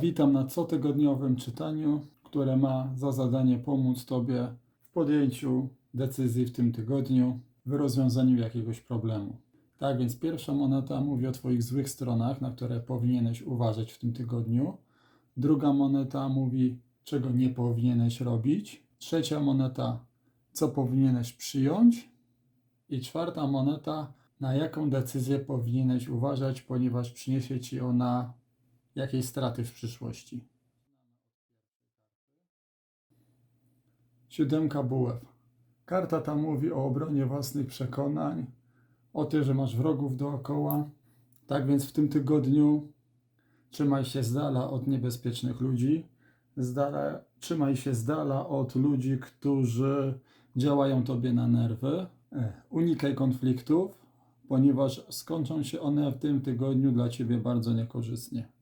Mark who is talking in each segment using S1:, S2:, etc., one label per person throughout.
S1: Witam na cotygodniowym czytaniu, które ma za zadanie pomóc Tobie w podjęciu decyzji w tym tygodniu, w rozwiązaniu jakiegoś problemu. Tak więc pierwsza moneta mówi o Twoich złych stronach, na które powinieneś uważać w tym tygodniu. Druga moneta mówi, czego nie powinieneś robić. Trzecia moneta, co powinieneś przyjąć. I czwarta moneta, na jaką decyzję powinieneś uważać, ponieważ przyniesie Ci ona jakieś straty w przyszłości. Siódemka bułew. Karta ta mówi o obronie własnych przekonań, o tym, że masz wrogów dookoła. Tak więc w tym tygodniu trzymaj się z dala od niebezpiecznych ludzi, z dala, trzymaj się z dala od ludzi, którzy działają tobie na nerwy. Unikaj konfliktów, ponieważ skończą się one w tym tygodniu dla ciebie bardzo niekorzystnie.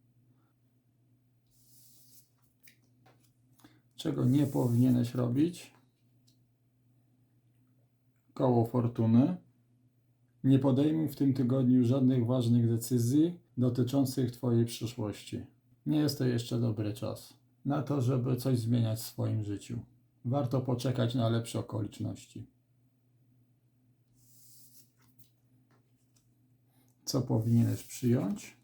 S1: Czego nie powinieneś robić. Koło fortuny. Nie podejmuj w tym tygodniu żadnych ważnych decyzji dotyczących Twojej przyszłości. Nie jest to jeszcze dobry czas na to, żeby coś zmieniać w swoim życiu. Warto poczekać na lepsze okoliczności. Co powinieneś przyjąć?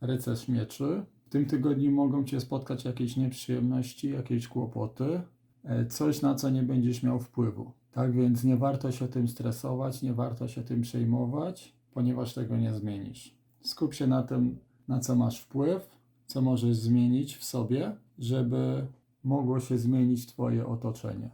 S1: Rycerz mieczy. Tym tygodniu mogą Cię spotkać jakieś nieprzyjemności, jakieś kłopoty, e, coś na co nie będziesz miał wpływu. Tak więc nie warto się tym stresować, nie warto się tym przejmować, ponieważ tego nie zmienisz. Skup się na tym, na co masz wpływ, co możesz zmienić w sobie, żeby mogło się zmienić Twoje otoczenie.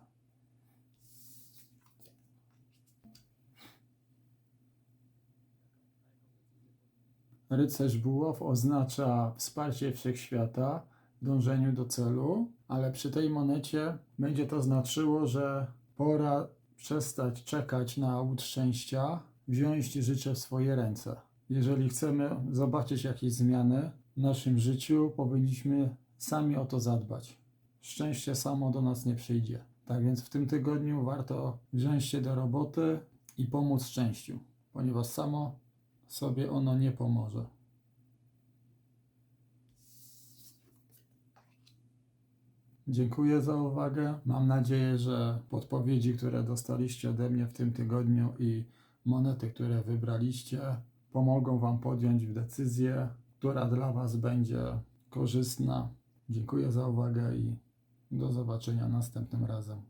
S1: Rycerz buław oznacza wsparcie wszechświata w dążeniu do celu, ale przy tej monecie będzie to znaczyło, że pora przestać czekać na łód szczęścia, wziąć życie w swoje ręce. Jeżeli chcemy zobaczyć jakieś zmiany w naszym życiu, powinniśmy sami o to zadbać. Szczęście samo do nas nie przyjdzie. Tak więc w tym tygodniu warto wziąć się do roboty i pomóc szczęściu, ponieważ samo sobie ono nie pomoże. Dziękuję za uwagę. Mam nadzieję, że podpowiedzi, które dostaliście ode mnie w tym tygodniu i monety, które wybraliście, pomogą Wam podjąć decyzję, która dla Was będzie korzystna. Dziękuję za uwagę i do zobaczenia następnym razem.